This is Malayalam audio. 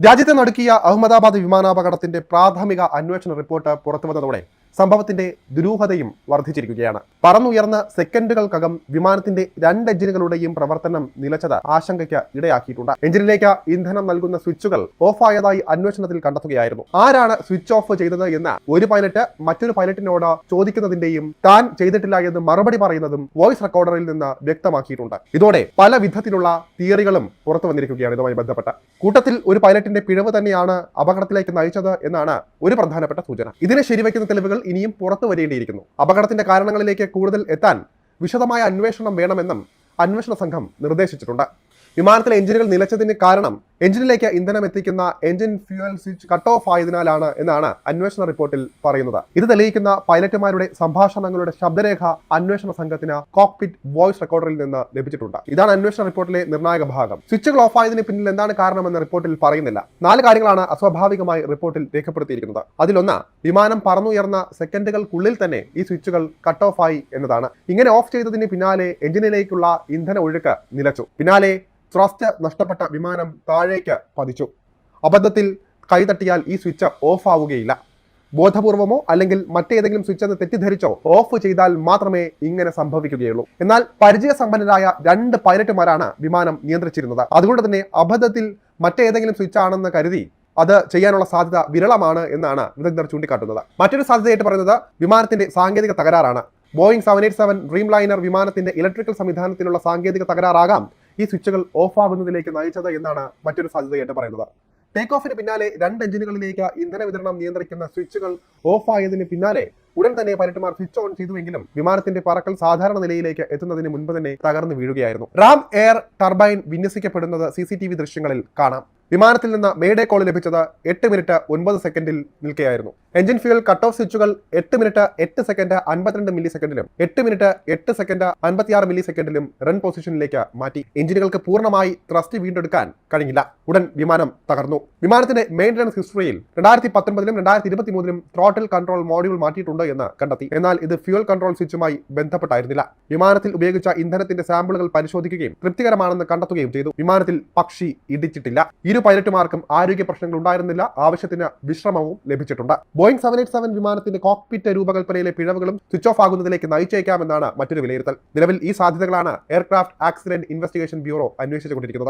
രാജ്യത്തെ നടുക്കിയ അഹമ്മദാബാദ് വിമാനാപകടത്തിന്റെ പ്രാഥമിക അന്വേഷണ റിപ്പോർട്ട് പുറത്തുവന്നതോടെ സംഭവത്തിന്റെ ദുരൂഹതയും വർദ്ധിച്ചിരിക്കുകയാണ്. പറന്നുയർന്ന സെക്കൻഡുകൾക്കകം വിമാനത്തിന്റെ രണ്ട് എഞ്ചിനുകളുടെയും പ്രവർത്തനം നിലച്ചത് ആശങ്കയ്ക്ക് ഇടയാക്കിയിട്ടുണ്ട്. എഞ്ചിനിലേക്ക് ഇന്ധനം നൽകുന്ന സ്വിച്ചുകൾ ഓഫായതായി അന്വേഷണത്തിൽ കണ്ടെത്തുകയായിരുന്നു. ആരാണ് സ്വിച്ച് ഓഫ് ചെയ്തത് എന്ന് ഒരു പൈലറ്റ് മറ്റൊരു പൈലറ്റിനോട് ചോദിക്കുന്നതിന്റെയും താൻ ചെയ്തിട്ടില്ല എന്ന് മറുപടി പറയുന്നതും വോയിസ് റെക്കോർഡറിൽ നിന്ന് വ്യക്തമാക്കിയിട്ടുണ്ട്. ഇതോടെ പല വിധത്തിലുള്ള തിയറികളും പുറത്തു വന്നിരിക്കുകയാണ് ഇതുമായി ബന്ധപ്പെട്ട്. കൂട്ടത്തിൽ ഒരു പൈലറ്റിന്റെ പിഴവ് തന്നെയാണ് അപകടത്തിലേക്ക് നയിച്ചത് എന്നാണ് ഒരു പ്രധാനപ്പെട്ട സൂചന. ഇതിനെ ശരിവയ്ക്കുന്ന തെളിവുകൾ ഇനിയും പുറത്തു വരേണ്ടിയിരിക്കുന്നു. അപകടത്തിന്റെ കാരണങ്ങളിലേക്ക് കൂടുതൽ എത്താൻ വിശദമായ അന്വേഷണം വേണമെന്നും അന്വേഷണ സംഘം നിർദ്ദേശിച്ചിട്ടുണ്ട്. വിമാനത്തിലെ എഞ്ചിനുകൾ നിലച്ചതിന് കാരണം എഞ്ചിനിലേക്ക് ഇന്ധനം എത്തിക്കുന്ന engine fuel switch cut off ആയതിനാലാണ് എന്നാണ് അന്വേഷണ റിപ്പോർട്ടിൽ പറയുന്നത്. ഇത് തെളിയിക്കുന്ന പൈലറ്റുമാരുടെ സംഭാഷണങ്ങളുടെ ശബ്ദരേഖ അന്വേഷണ സംഘത്തിന് കോക്പിറ്റ് വോയിസ് റെക്കോർഡറിൽ നിന്ന് ലഭിച്ചിട്ടുണ്ട്. ഇതാണ് അന്വേഷണ റിപ്പോർട്ടിലെ നിർണായക ഭാഗം. സ്വിച്ചുകൾ ഓഫ് ആയതിന് പിന്നിൽ എന്താണ് കാരണമെന്ന് റിപ്പോർട്ടിൽ പറയുന്നില്ല. നാല് കാര്യങ്ങളാണ് അസ്വാഭാവികമായി റിപ്പോർട്ടിൽ രേഖപ്പെടുത്തിയിരിക്കുന്നത്. അതിലൊന്ന് വിമാനം പറന്നുയർന്ന സെക്കൻഡുകൾക്കുള്ളിൽ തന്നെ ഈ സ്വിച്ചുകൾ കട്ട് ഓഫ് ആയി എന്നതാണ്. ഇങ്ങനെ ഓഫ് ചെയ്തതിന് പിന്നാലെ എഞ്ചിനിലേക്കുള്ള ഇന്ധന ഒഴുക്ക് നിലച്ചു. പിന്നാലെ ത്രസ്റ്റ് നഷ്ടപ്പെട്ട വിമാനം താഴേക്ക് പതിച്ചു. അബദ്ധത്തിൽ കൈതട്ടിയാൽ ഈ സ്വിച്ച് ഓഫ് ആവുകയില്ല. ബോധപൂർവമോ അല്ലെങ്കിൽ മറ്റേതെങ്കിലും സ്വിച്ച് എന്ന് തെറ്റിദ്ധരിച്ചോ ഓഫ് ചെയ്താൽ മാത്രമേ ഇങ്ങനെ സംഭവിക്കുകയുള്ളൂ. എന്നാൽ പരിചയസമ്പന്നരായ രണ്ട് പൈലറ്റുമാരാണ് വിമാനം നിയന്ത്രിച്ചിരുന്നത്. അതുകൊണ്ട് തന്നെ അബദ്ധത്തിൽ മറ്റേതെങ്കിലും സ്വിച്ച് ആണെന്ന് കരുതി അത് ചെയ്യാനുള്ള സാധ്യത വിരളമാണ് എന്നാണ് വിദഗ്ധർ ചൂണ്ടിക്കാട്ടുന്നത്. മറ്റൊരു സാധ്യതയായിട്ട് പറയുന്നത് വിമാനത്തിന്റെ സാങ്കേതിക തകരാറാണ്. Boeing seven eight seven dreamliner വിമാനത്തിന്റെ ഇലക്ട്രിക്കൽ സംവിധാനത്തിലുള്ള സാങ്കേതിക തകരാറാകാം. ഈ സ്വിച്ചുകൾ ഓഫ് ആകുന്നതിലേക്ക് നയിച്ചത് എന്നാണ് മറ്റൊരു സാധ്യതയായിട്ട് പറയുന്നത്. ടേക്ക് ഓഫിന് പിന്നാലെ രണ്ട് എഞ്ചിനുകളിലേക്ക് ഇന്ധന വിതരണം നിയന്ത്രിക്കുന്ന സ്വിച്ചുകൾ ഓഫ് ആയതിന് പിന്നാലെ ഉടൻ തന്നെ പൈലറ്റുമാർ സ്വിച്ച് ഓൺ ചെയ്തുവെങ്കിലും വിമാനത്തിന്റെ പറക്കൽ സാധാരണ നിലയിലേക്ക് എത്തുന്നതിന് മുൻപ് തന്നെ തകർന്നു വീഴുകയായിരുന്നു. റാം എയർ ടർബൈൻ വിന്യസിക്കപ്പെടുന്നത് സി ദൃശ്യങ്ങളിൽ കാണാം. വിമാനത്തിൽ നിന്ന് മേഡേ കോൾ ലഭിച്ചത് എട്ട് മിനിറ്റ് ഒൻപത് സെക്കൻഡിൽ നിൽക്കുകയായിരുന്നു എഞ്ചിൻ ഫ്യൂൽ കട്ട് ഓഫ് സ്വിച്ചുകൾ എട്ട് മിനിറ്റ് എട്ട് സെക്കൻഡ് അൻപത്തിരണ്ട് മില്ലി സെക്കൻഡിലും എട്ട് മിനിറ്റ് എട്ട് സെക്കൻഡ് അൻപത്തിയാറ് മില്ലി സെക്കൻഡിലും റൺ പൊസിഷനിലേക്ക് മാറ്റി. എഞ്ചിനുകൾക്ക് പൂർണമായി ത്രസ്റ്റ് വീണ്ടെടുക്കാൻ കഴിഞ്ഞില്ല. ഉടൻ വിമാനം തകർന്നു. വിമാനത്തിന്റെ മെയിന്റനൻസ് ഹിസ്റ്ററിയിൽ രണ്ടായിരത്തി പത്തൊമ്പതിലും രണ്ടായിരത്തി ഇരുപത്തി മൂന്നിലും ത്രോട്ടിൽ കൺട്രോൾ മോഡ്യൂൾ മാറ്റിയിട്ടുണ്ട് എന്ന് കണ്ടെത്തി. എന്നാൽ ഇത് ഫ്യൂൽ കൺട്രോൾ സ്വിച്ചുമായി ബന്ധപ്പെട്ടായിരുന്നില്ല. വിമാനത്തിൽ ഉപയോഗിച്ച ഇന്ധനത്തിന്റെ സാമ്പിളുകൾ പരിശോധിക്കുകയും തൃപ്തികരമാണെന്ന് കണ്ടെത്തുകയും ചെയ്തു. വിമാനത്തിൽ പക്ഷി ഇടിച്ചിട്ടില്ല. ഇരു പൈലറ്റുമാർക്കും ആരോഗ്യ പ്രശ്നങ്ങൾ ഉണ്ടായിരുന്നില്ല. ആവശ്യത്തിന് വിശ്രമവും ലഭിച്ചിട്ടുണ്ട്. ബോയിങ് സെവൻ എയ്റ്റ് സെവൻ വിമാനത്തിന്റെ കോക്പിറ്റ് രൂപകൽപ്പനയിലെ പിഴവുകളും സ്വിച്ച് ഓഫ് ആകുന്നതിലേക്ക് നയിച്ചേക്കാമെന്നാണ് മറ്റൊരു വിലയിരുത്തൽ. നിലവിൽ ഈ സാധ്യതകളാണ് എയർക്രാഫ്റ്റ് ആക്സിഡന്റ് ഇൻവെസ്റ്റിഗേഷൻ ബ്യൂറോ അന്വേഷിച്ചുകൊണ്ടിരിക്കുന്നത്.